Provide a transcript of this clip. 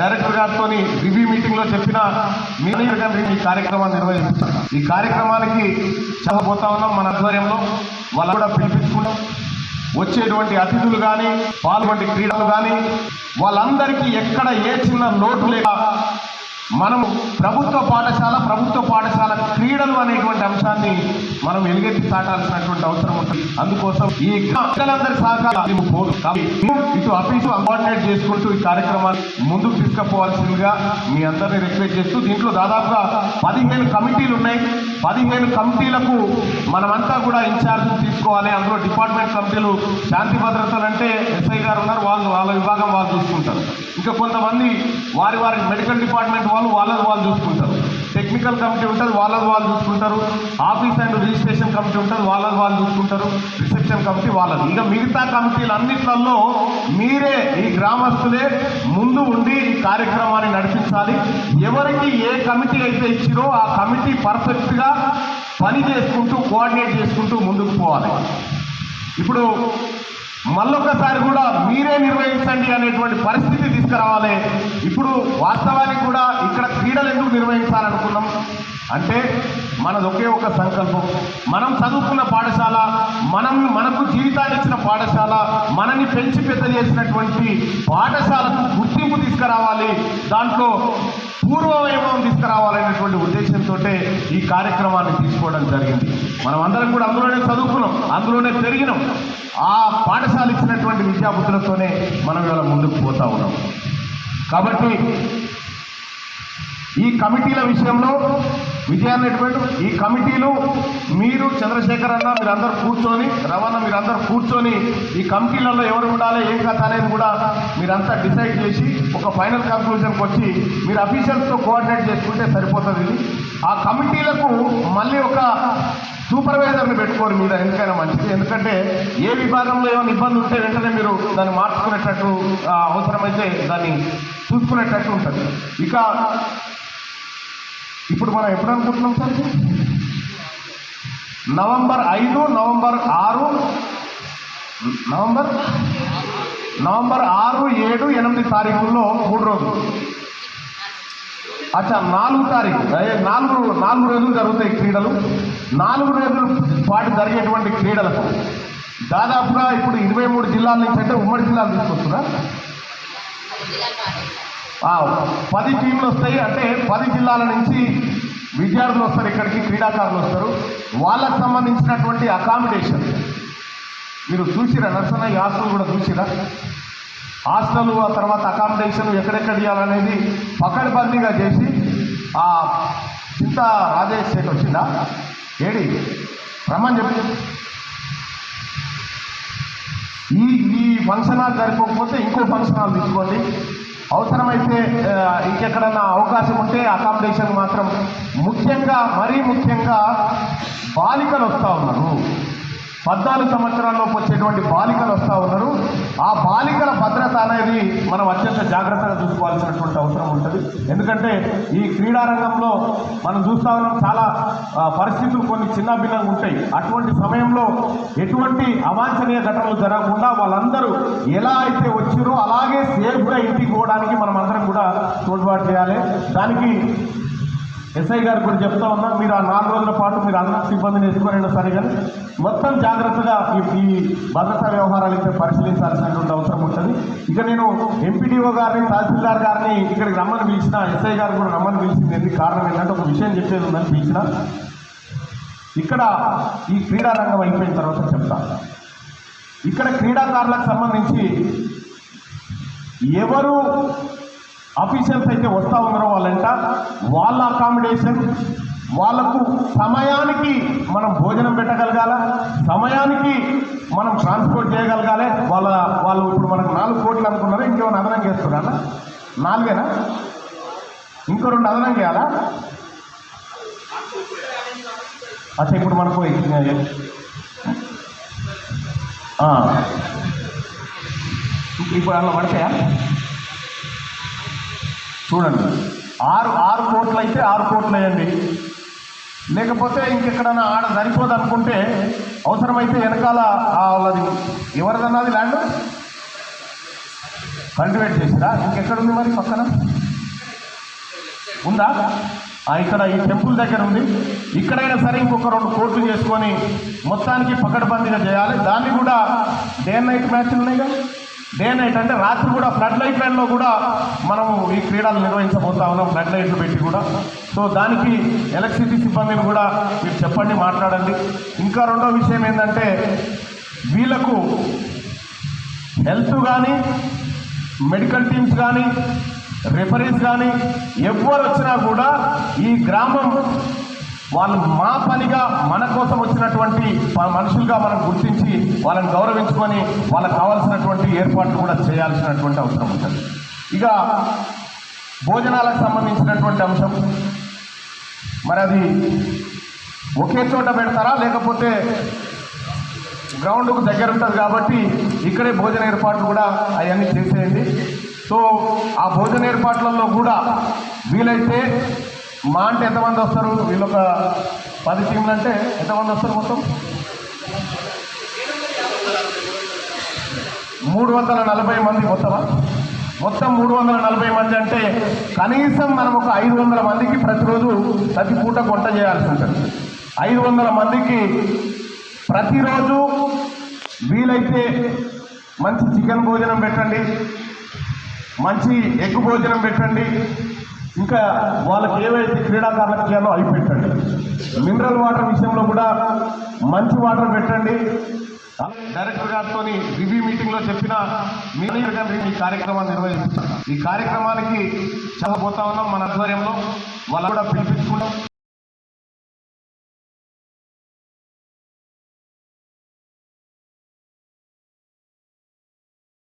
Director గారితో review మీటింగ్లో చెప్పిన ఈ కార్యక్రమాన్ని నిర్వహిస్తున్నారు ఈ కార్యక్రమానికి చాలా పోతా ఉన్నాం మన ఆధ్వర్యంలో. వాళ్ళు కూడా పిలిపించుకున్నాం వచ్చేటువంటి అతిథులు కానీ పాల్గొంటే క్రీడలు కానీ వాళ్ళందరికీ ఎక్కడ ఏ చిన్న లోటు లేక మనం ప్రభుత్వ పాఠశాల ప్రభుత్వ పాఠశాల క్రీడలు అనేటువంటి అంశాన్ని మనం ఎలుగెత్తి చాటాల్సినటువంటి అవసరం ఉంటుంది. అందుకోసం ఈ పిల్లలందరి సహకారం పోదు కాబట్టి ఇటు అఫీసు కోఆర్డినేట్ చేసుకుంటూ ఈ కార్యక్రమాన్ని ముందుకు తీసుకుపోవాల్సిందిగా మీ అందరినీ రిక్వెస్ట్ చేస్తూ దీంట్లో దాదాపుగా పదిహేను కమిటీలు ఉన్నాయి. పదిహేను కమిటీలకు మనమంతా కూడా ఇన్ఛార్జ్ తీసుకోవాలి. అందులో డిపార్ట్మెంట్ కమిటీలు శాంతి భద్రతలు అంటే ఎస్ఐ గారు ఉన్నారు. వాళ్ళు వాళ్ళ విభాగం వాళ్ళు చూసుకుంటారు. ఇంకా కొంతమంది వారి వారి మెడికల్ డిపార్ట్మెంట్ వాళ్ళు వాళ్ళది వాళ్ళు చూసుకుంటారు. టెక్నికల్ కమిటీ ఉంటుంది వాళ్ళది వాళ్ళు చూసుకుంటారు. ఆఫీస్ అండ్ రిజిస్ట్రేషన్ కమిటీ ఉంటుంది వాళ్ళది వాళ్ళు చూసుకుంటారు. రిసెప్షన్ కమిటీ వాళ్ళది. ఇక మిగతా కమిటీలు అన్నిట్లలో మీరే ఈ గ్రామస్తులే ముందు ఉండి ఈ కార్యక్రమాన్ని నడిపించాలి. ఎవరికి ఏ కమిటీ అయితే ఇచ్చిరో ఆ కమిటీ పర్ఫెక్ట్గా పని చేసుకుంటూ కోఆర్డినేట్ చేసుకుంటూ ముందుకు పోవాలి. ఇప్పుడు మళ్ళొక్కసారి కూడా మీరే నిర్వహించండి అనేటువంటి పరిస్థితి తీసుకురావాలి. ఇప్పుడు వాస్తవానికి కూడా ఇక్కడ క్రీడలు ఎందుకు నిర్వహించాలనుకున్నాం? అంటే మనది ఒకే ఒక సంకల్పం. మనం చదువుకున్న పాఠశాల మనం మనకు జీవితాన్ని ఇచ్చిన పాఠశాల మనని పెంచి పెద్ద చేసినటువంటి పాఠశాలకు గుర్తింపు తీసుకురావాలి దాంట్లో పూర్వవైభవం తీసుకురావాలనేటువంటి ఉద్దేశంతో ఈ కార్యక్రమాన్ని తీసుకోవడం జరిగింది. మనం అందరం కూడా అందులోనే చదువుకున్నాం అందులోనే పెరిగినాం. ఆ పాఠశాల ఇచ్చినటువంటి విద్యాబుద్ధులతోనే మనం ఇవాళ ముందుకు పోతా ఉన్నాం. కాబట్టి ఈ కమిటీల విషయంలో విజయాన్ని ఎటువంటి ఈ కమిటీలు మీరు చంద్రశేఖర్ అన్న మీరందరూ కూర్చొని రవాణా మీరందరూ కూర్చొని ఈ కమిటీలలో ఎవరు ఉండాలి ఏం కథ అనేది కూడా మీరంతా డిసైడ్ చేసి ఒక ఫైనల్ కన్క్లూజన్కి వచ్చి మీరు అఫీషియల్స్తో కోఆర్డినేట్ చేసుకుంటే సరిపోతుంది ఆ కమిటీలకు మళ్ళీ ఒక సూపర్వైజర్ని పెట్టుకోరు మీద ఎందుకైనా మంచిది. ఎందుకంటే ఏ విభాగంలో ఏమైనా ఇబ్బంది ఉంటే వెంటనే మీరు దాన్ని మార్చుకునేటట్టు అవసరమైతే దాన్ని చూసుకునేటట్టు ఉంటుంది. ఇక ఇప్పుడు మనం ఎప్పుడు అనుకుంటున్నాం సార్ నవంబర్ ఐదు నవంబర్ ఆరు నవంబర్? నవంబర్ ఆరు ఏడు ఎనిమిది తారీఖుల్లో మూడు రోజులు. అచ్చా నాలుగు తారీఖు. నాలుగు నాలుగు రోజులు జరుగుతాయి క్రీడలు. నాలుగు రోజుల పాటు జరిగేటువంటి క్రీడలకు. దాదాపుగా ఇప్పుడు ఇరవై మూడు జిల్లాల నుంచి అంటే ఉమ్మడి జిల్లాలు తీసుకొస్తున్నా పది టీంలు వస్తాయి. అంటే పది జిల్లాల నుంచి విద్యార్థులు వస్తారు ఇక్కడికి క్రీడాకారులు వస్తారు. వాళ్ళకు సంబంధించినటువంటి అకామిడేషన్ మీరు చూసిరా నర్సన్న ఈ హాస్టల్ కూడా చూసిరా? హాస్టల్ ఆ తర్వాత అకామిడేషన్ ఎక్కడెక్కడ ఇవ్వాలనేది పకడ్బందీగా చేసి ఆ చింత రాజేష్ సేట్ వచ్చిందా? ఏడి? రమ్మని చెప్పి. ఈ ఈ ఫంక్షన్ హాల్ సరిపోకపోతే ఇంకో ఫంక్షన్ హాల్ తీసుకోండి. అవసరమైతే ఇంకెక్కడన్నా అవకాశం ఉంటే అకామిడేషన్ మాత్రం ముఖ్యంగా మరీ ముఖ్యంగా బాలికలు వస్తూ ఉన్నారు. పద్నాలుగు సంవత్సరాల్లోపు వచ్చేటువంటి బాలికలు వస్తూ ఉన్నారు. ఆ బాలికల భద్రత అనేది మనం అత్యంత జాగ్రత్తగా చూసుకోవాల్సినటువంటి అవసరం ఉంటుంది. ఎందుకంటే ఈ క్రీడారంగంలో మనం చూస్తా ఉన్నాం చాలా పరిస్థితులు కొన్ని చిన్న భిన్నంగా ఉంటాయి. అటువంటి సమయంలో ఎటువంటి అవాంఛనీయ ఘటనలు జరగకుండా వాళ్ళందరూ ఎలా అయితే వచ్చిరో రావడానికి మనం అందరం కూడా తోడ్పాటు చేయాలి. దానికి ఎస్ఐ గారు కూడా చెప్తా ఉన్నా మీరు ఆ నాలుగు రోజుల పాటు మీరు అందరూ సిబ్బందిని ఎదుర్కొనైనా సరే కానీ మొత్తం జాగ్రత్తగా ఈ భద్రతా వ్యవహారాలు అయితే పరిశీలించాల్సినటువంటి అవసరం ఉంటుంది. ఇక నేను ఎంపీడీఓ గారిని తహసీల్దార్ గారిని ఇక్కడికి రమ్మని పిలిచిన ఎస్ఐ గారు కూడా రమ్మని పిలిచింది ఎందుకు? కారణం ఏంటంటే ఒక విషయం చెప్పేది ఉందని పిలిచిన ఇక్కడ ఈ క్రీడారంగం అయిపోయిన తర్వాత చెప్తా. ఇక్కడ క్రీడాకారులకు సంబంధించి ఎవరు ఆఫీషియల్స్ అయితే వస్తూ ఉన్నారో వాళ్ళంట వాళ్ళ అకామిడేషన్ వాళ్ళకు సమయానికి మనం భోజనం పెట్టగలగాల సమయానికి మనం ట్రాన్స్పోర్ట్ చేయగలగాలి వాళ్ళ వాళ్ళు ఇప్పుడు మనకు నాలుగు కోట్లు అనుకున్నారు ఇంకేమైనా అదనం చేస్తున్నారా? నాలుగేనా? ఇంకో రెండు అదనం చేయాలా? అచ్చా ఇప్పుడు మనకు ఇప్పుడు అలా పడతాయా? చూడండి. ఆరు ఆరు కోట్లు అయితే ఆరు కోట్లు వేయండి లేకపోతే ఇంకెక్కడన్నా ఆడ సరిపోదు అనుకుంటే అవసరమైతే వెనకాల వాళ్ళది ఎవరిదన్నది ల్యాండ్? కల్టివేట్ చేసిరా ఇంకెక్కడ ఉంది మరి పక్కన? ఉందా? ఇక్కడ ఈ టెంపుల్ దగ్గర ఉంది. ఇక్కడైనా సరే ఇంకొక రెండు కోట్లు చేసుకొని మొత్తానికి పకడ్బందీగా చేయాలి. దాన్ని కూడా డే అండ్ నైట్ మ్యాచ్లు ఉన్నాయి కదా డే నైట్ అంటే రాత్రి కూడా ఫ్లడ్ లైట్ లైన్లో కూడా మనము ఈ క్రీడలు నిర్వహించబోతా ఉన్నాం ఫ్లడ్ లైట్లు పెట్టి కూడా. సో దానికి ఎలక్ట్రిసిటీ సిబ్బందిని కూడా మీరు చెప్పండి మాట్లాడండి. ఇంకా రెండో విషయం ఏంటంటే వీళ్ళకు హెల్త్ కానీ మెడికల్ టీమ్స్ కానీ రిఫరీస్ కానీ ఎవరు వచ్చినా కూడా ఈ గ్రామం వాళ్ళు మా పనిగా మన కోసం వచ్చినటువంటి మనుషులుగా మనం గుర్తించి వాళ్ళని గౌరవించుకొని వాళ్ళకి కావాల్సినటువంటి ఏర్పాట్లు కూడా చేయాల్సినటువంటి అవసరం ఉంటుంది. ఇక భోజనాలకు సంబంధించినటువంటి అంశం. మరి అది ఒకే చోట పెడతారా? లేకపోతే గ్రౌండ్కు దగ్గర ఉంటుంది కాబట్టి ఇక్కడే భోజన ఏర్పాట్లు కూడా అవన్నీ చేసేయండి. సో ఆ భోజన ఏర్పాట్లలో కూడా వీలైతే మా అంటే ఎంతమంది వస్తారు? వీళ్ళొక పది టీంలు అంటే ఎంతమంది వస్తారు మొత్తం? మూడు వందల నలభై మంది మొత్తమా? మొత్తం మూడు వందల నలభై మంది అంటే కనీసం మనం ఒక ఐదు వందల మందికి ప్రతిరోజు ప్రతి పూట వంట చేయాల్సి ఉంటుంది. ఐదు వందల మందికి ప్రతిరోజు వీలైతే మంచి చికెన్ భోజనం పెట్టండి. మంచి ఎగ్ భోజనం పెట్టండి. ఇంకా వాళ్ళకి ఏవైతే క్రీడాకారులకు చేయాలో అవి పెట్టండి మినరల్ వాటర్ విషయంలో కూడా మంచి వాటర్ పెట్టండి. డైరెక్టర్ గారితో రివ్యూ మీటింగ్లో చెప్పిన మీరు గారు ఈ కార్యక్రమాన్ని నిర్వహించారు. ఈ కార్యక్రమానికి చాలా పోతా ఉన్నాం మన ఆధ్వర్యంలో. వాళ్ళు కూడా పిలిపించుకున్నాం